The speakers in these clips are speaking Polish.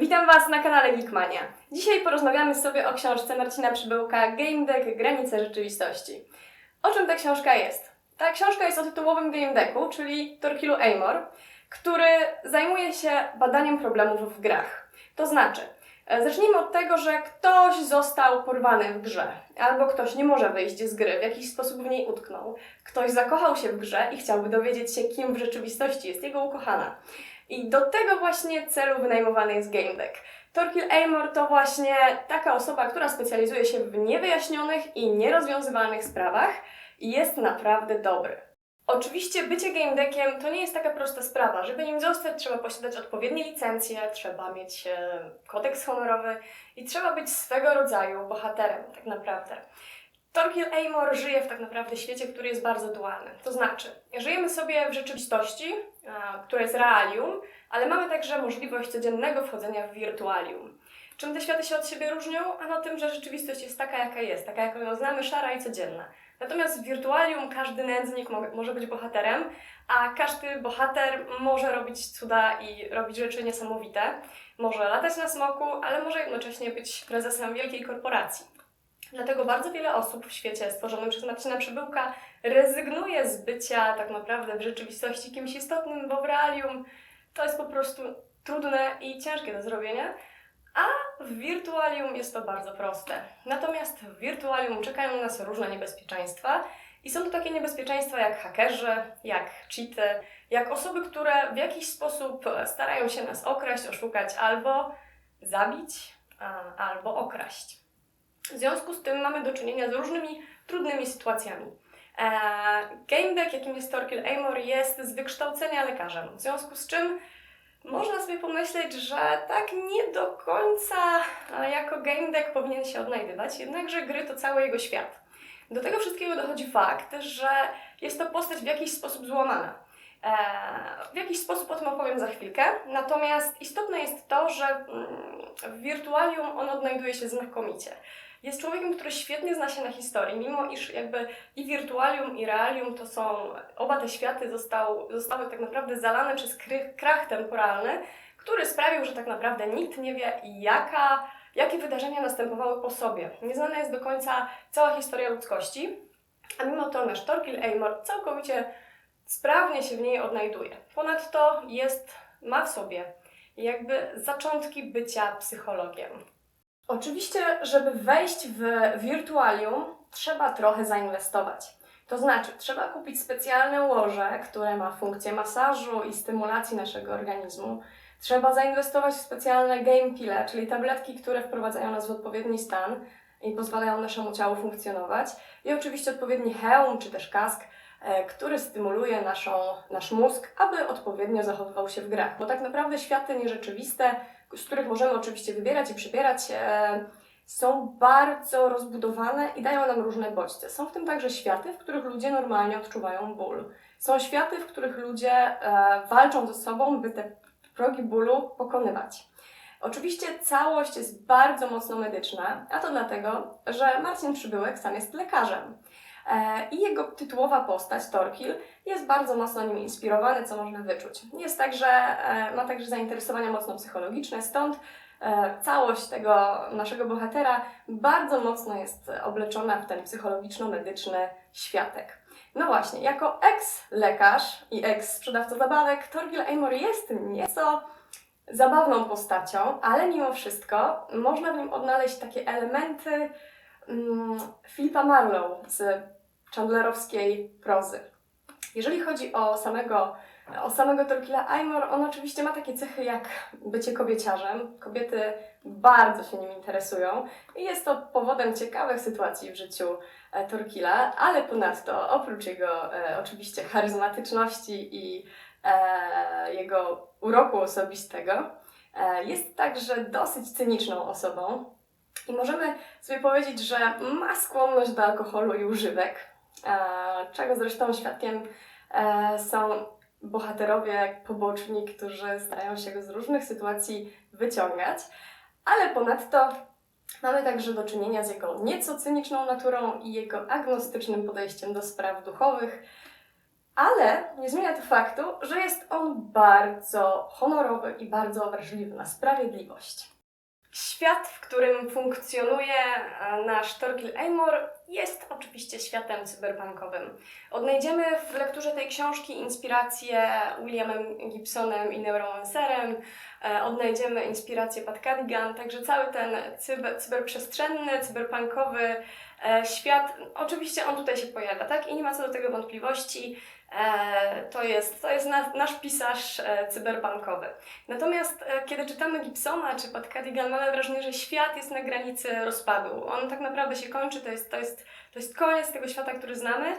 Witam Was na kanale Geekmania. Dzisiaj porozmawiamy sobie o książce Marcina Przybyłka Game Deck Granice Rzeczywistości. O czym ta książka jest? Ta książka jest o tytułowym Game Decku, czyli Torkilu Amor, który zajmuje się badaniem problemów w grach. To znaczy, e, zacznijmy od tego, że ktoś został porwany w grze, albo ktoś nie może wyjść z gry, w jakiś sposób w niej utknął. Ktoś zakochał się w grze i chciałby dowiedzieć się, kim w rzeczywistości jest jego ukochana. I do tego właśnie celu wynajmowany jest Game Deck. Torkil Amor to właśnie taka osoba, która specjalizuje się w niewyjaśnionych i nierozwiązywalnych sprawach i jest naprawdę dobry. Oczywiście bycie game deckiem to nie jest taka prosta sprawa. Żeby nim zostać, trzeba posiadać odpowiednie licencje, trzeba mieć e, kodeks honorowy i trzeba być swego rodzaju bohaterem, tak naprawdę. Torkil Amor żyje w tak naprawdę świecie, który jest bardzo dualny. To znaczy, żyjemy sobie w rzeczywistości, e, która jest realium, ale mamy także możliwość codziennego wchodzenia w wirtualium. Czym te światy się od siebie różnią? Ano tym, że rzeczywistość jest taka, jaka jest, taka, jaką ją znamy, szara i codzienna. Natomiast w wirtualium każdy nędznik mo- może być bohaterem, a każdy bohater może robić cuda i robić rzeczy niesamowite. Może latać na smoku, ale może jednocześnie być prezesem wielkiej korporacji. Dlatego bardzo wiele osób w świecie stworzonym przez Marcina Przybyłka rezygnuje z bycia tak naprawdę w rzeczywistości kimś istotnym, bo w realium to jest po prostu trudne i ciężkie do zrobienia, a w wirtualium jest to bardzo proste. Natomiast w wirtualium czekają na nas różne niebezpieczeństwa i są to takie niebezpieczeństwa jak hakerzy, jak cheaty, jak osoby, które w jakiś sposób starają się nas okraść, oszukać albo zabić, albo okraść. W związku z tym mamy do czynienia z różnymi trudnymi sytuacjami. E, Game Deck, jakim jest Torkil Amor, jest z wykształcenia lekarzem, w związku z czym można sobie pomyśleć, że tak nie do końca jako Game Deck powinien się odnajdywać, jednakże gry to cały jego świat. Do tego wszystkiego dochodzi fakt, że jest to postać w jakiś sposób złamana. E, W jakiś sposób o tym opowiem za chwilkę, natomiast istotne jest to, że mm, w wirtualium on odnajduje się znakomicie. Jest człowiekiem, który świetnie zna się na historii, mimo iż jakby i wirtualium, i realium to są, oba te światy został, zostały tak naprawdę zalane przez krach temporalny, który sprawił, że tak naprawdę nikt nie wie, jaka, jakie wydarzenia następowały po sobie. Nieznana jest do końca cała historia ludzkości, a mimo to nasz Torkil Amor całkowicie sprawnie się w niej odnajduje. Ponadto jest, ma w sobie jakby zaczątki bycia psychologiem. Oczywiście, żeby wejść w wirtualium, trzeba trochę zainwestować. To znaczy, trzeba kupić specjalne łoże, które ma funkcję masażu i stymulacji naszego organizmu. Trzeba zainwestować w specjalne game pille, czyli tabletki, które wprowadzają nas w odpowiedni stan i pozwalają naszemu ciału funkcjonować. I oczywiście odpowiedni hełm czy też kask, który stymuluje naszą, nasz mózg, aby odpowiednio zachowywał się w grach. Bo tak naprawdę światy nierzeczywiste, z których możemy oczywiście wybierać i przybierać, e, są bardzo rozbudowane i dają nam różne bodźce. Są w tym także światy, w których ludzie normalnie odczuwają ból. Są światy, w których ludzie e, walczą ze sobą, by te progi bólu pokonywać. Oczywiście całość jest bardzo mocno medyczna, a to dlatego, że Marcin Przybyłek sam jest lekarzem. E, I jego tytułowa postać, Torkil, jest bardzo mocno nim inspirowany, co można wyczuć. Jest także, e, ma także zainteresowania mocno psychologiczne, stąd e, całość tego naszego bohatera bardzo mocno jest obleczona w ten psychologiczno-medyczny światek. No właśnie, jako ex-lekarz i ex-sprzedawca zabawek, Torgil Amor jest nieco zabawną postacią, ale mimo wszystko można w nim odnaleźć takie elementy mm, Philipa Marlowe z Chandlerowskiej prozy. Jeżeli chodzi o samego, o samego Torkila Amor, on oczywiście ma takie cechy jak bycie kobieciarzem. Kobiety bardzo się nim interesują i jest to powodem ciekawych sytuacji w życiu e, Torkila, ale ponadto oprócz jego e, oczywiście charyzmatyczności i e, jego uroku osobistego, e, jest także dosyć cyniczną osobą i możemy sobie powiedzieć, że ma skłonność do alkoholu i używek, e, czego zresztą świadkiem e, są bohaterowie poboczni, którzy starają się go z różnych sytuacji wyciągać, ale ponadto mamy także do czynienia z jego nieco cyniczną naturą i jego agnostycznym podejściem do spraw duchowych. Ale nie zmienia to faktu, że jest on bardzo honorowy i bardzo wrażliwy na sprawiedliwość. Świat, w którym funkcjonuje e, nasz Torgil Amor, jest oczywiście światem cyberpunkowym. Odnajdziemy w lekturze tej książki inspiracje Williamem Gibsonem i Neuromancerem, e, odnajdziemy inspirację Pat Cadigan, także cały ten cyber, cyberprzestrzenny, cyberpunkowy e, świat, oczywiście on tutaj się pojawia, tak? I nie ma co do tego wątpliwości. E, to jest, to jest na, nasz pisarz e, cyberpunkowy. Natomiast e, kiedy czytamy Gibsona czy Pat Cadigan, mamy wrażenie, że świat jest na granicy rozpadu. On tak naprawdę się kończy, to jest, to jest, to jest koniec tego świata, który znamy.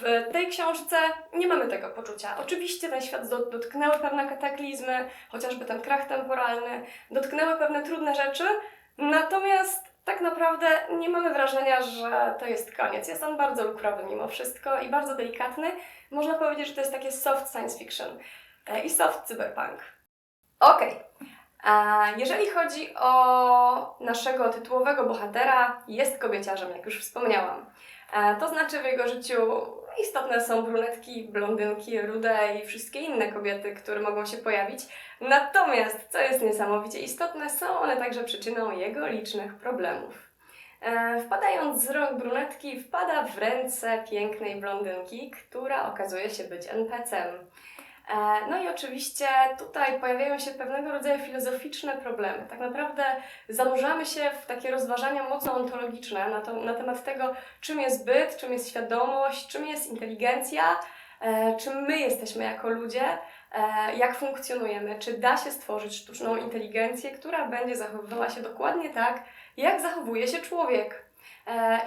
W tej książce nie mamy tego poczucia. Oczywiście ten świat dot- dotknęły pewne kataklizmy, chociażby ten krach temporalny, dotknęły pewne trudne rzeczy, natomiast tak naprawdę nie mamy wrażenia, że to jest koniec. Jest on bardzo lukrowy mimo wszystko i bardzo delikatny. Można powiedzieć, że to jest takie soft science fiction e, i soft cyberpunk. Okej. A Jeżeli chodzi o naszego tytułowego bohatera, jest kobieciarzem, jak już wspomniałam. E, To znaczy w jego życiu istotne są brunetki, blondynki, rude i wszystkie inne kobiety, które mogą się pojawić. Natomiast, co jest niesamowicie istotne, są one także przyczyną jego licznych problemów. E, Wpadając z rąk brunetki, wpada w ręce pięknej blondynki, która okazuje się być NPC-em. E, No i oczywiście tutaj pojawiają się pewnego rodzaju filozoficzne problemy. Tak naprawdę zanurzamy się w takie rozważania mocno ontologiczne na, to, na temat tego, czym jest byt, czym jest świadomość, czym jest inteligencja, e, czym my jesteśmy jako ludzie, e, jak funkcjonujemy, czy da się stworzyć sztuczną inteligencję, która będzie zachowywała się dokładnie tak, jak zachowuje się człowiek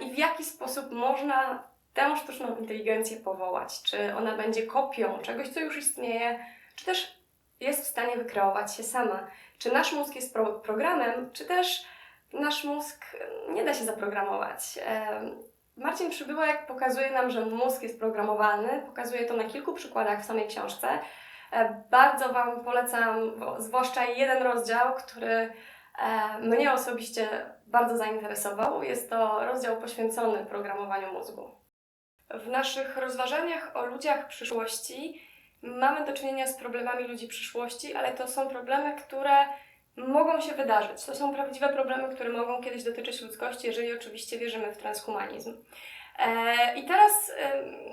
i w jaki sposób można tę sztuczną inteligencję powołać. Czy ona będzie kopią czegoś, co już istnieje, czy też jest w stanie wykreować się sama. Czy nasz mózg jest pro programem, czy też nasz mózg nie da się zaprogramować. Em, Marcin Przybyłek pokazuje nam, że mózg jest programowalny. Pokazuje to na kilku przykładach w samej książce. E, Bardzo Wam polecam, zwłaszcza jeden rozdział, który e, mnie osobiście bardzo zainteresował. Jest to rozdział poświęcony programowaniu mózgu. W naszych rozważaniach o ludziach przyszłości mamy do czynienia z problemami ludzi przyszłości, ale to są problemy, które mogą się wydarzyć. To są prawdziwe problemy, które mogą kiedyś dotyczyć ludzkości, jeżeli oczywiście wierzymy w transhumanizm. E, I teraz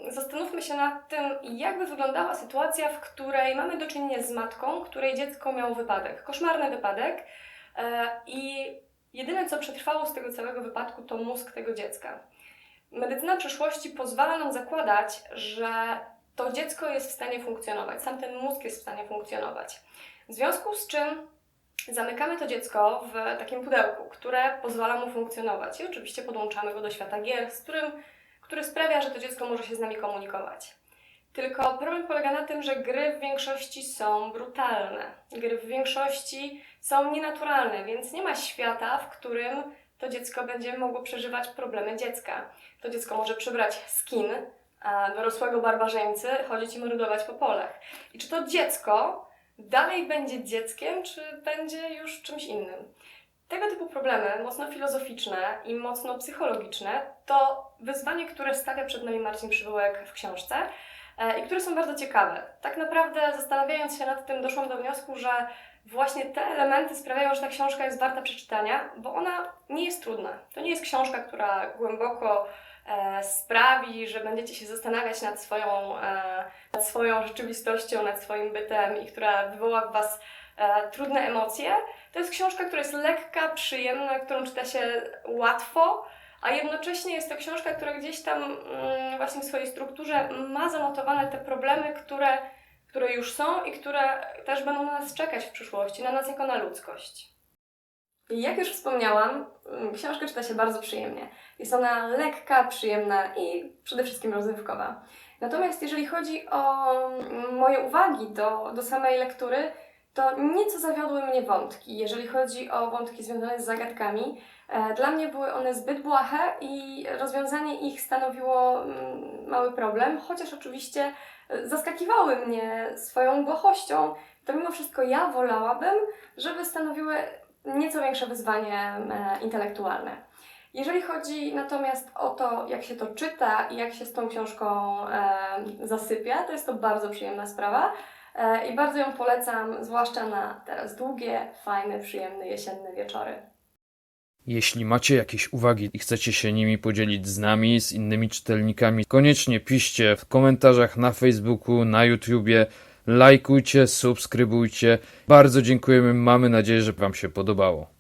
zastanówmy się nad tym, jakby wyglądała sytuacja, w której mamy do czynienia z matką, której dziecko miało wypadek, koszmarny wypadek, e, i jedyne co przetrwało z tego całego wypadku to mózg tego dziecka. Medycyna przyszłości pozwala nam zakładać, że to dziecko jest w stanie funkcjonować, sam ten mózg jest w stanie funkcjonować. W związku z czym zamykamy to dziecko w takim pudełku, które pozwala mu funkcjonować. I oczywiście podłączamy go do świata gier, z którym, który sprawia, że to dziecko może się z nami komunikować. Tylko problem polega na tym, że gry w większości są brutalne. Gry w większości są nienaturalne, więc nie ma świata, w którym to dziecko będzie mogło przeżywać problemy dziecka. To dziecko może przybrać skin dorosłego barbarzyńcy, chodzić i mordować po polach. I czy to dziecko dalej będzie dzieckiem, czy będzie już czymś innym? Tego typu problemy, mocno filozoficzne i mocno psychologiczne, to wyzwanie, które stawia przed nami Marcin Przybyłek w książce i które są bardzo ciekawe. Tak naprawdę zastanawiając się nad tym, doszłam do wniosku, że właśnie te elementy sprawiają, że ta książka jest warta przeczytania, bo ona nie jest trudna. To nie jest książka, która głęboko e, sprawi, że będziecie się zastanawiać nad swoją, e, nad swoją rzeczywistością, nad swoim bytem i która wywoła w Was e, trudne emocje. To jest książka, która jest lekka, przyjemna, którą czyta się łatwo, a jednocześnie jest to książka, która gdzieś tam mm, właśnie w swojej strukturze ma zanotowane te problemy, które, które już są i które też będą na nas czekać w przyszłości, na nas jako na ludzkość. Jak już wspomniałam, mm, książka czyta się bardzo przyjemnie. Jest ona lekka, przyjemna i przede wszystkim rozrywkowa. Natomiast jeżeli chodzi o mm, moje uwagi do, do samej lektury, to nieco zawiodły mnie wątki. Jeżeli chodzi o wątki związane z zagadkami, dla mnie były one zbyt błahe i rozwiązanie ich stanowiło mm, mały problem, chociaż oczywiście e, zaskakiwały mnie swoją błahością, to mimo wszystko ja wolałabym, żeby stanowiły nieco większe wyzwanie e, intelektualne. Jeżeli chodzi natomiast o to, jak się to czyta i jak się z tą książką e, zasypia, to jest to bardzo przyjemna sprawa e, i bardzo ją polecam, zwłaszcza na teraz długie, fajne, przyjemne jesienne wieczory. Jeśli macie jakieś uwagi i chcecie się nimi podzielić z nami, z innymi czytelnikami, koniecznie piszcie w komentarzach na Facebooku, na YouTubie, lajkujcie, subskrybujcie. Bardzo dziękujemy, mamy nadzieję, że Wam się podobało.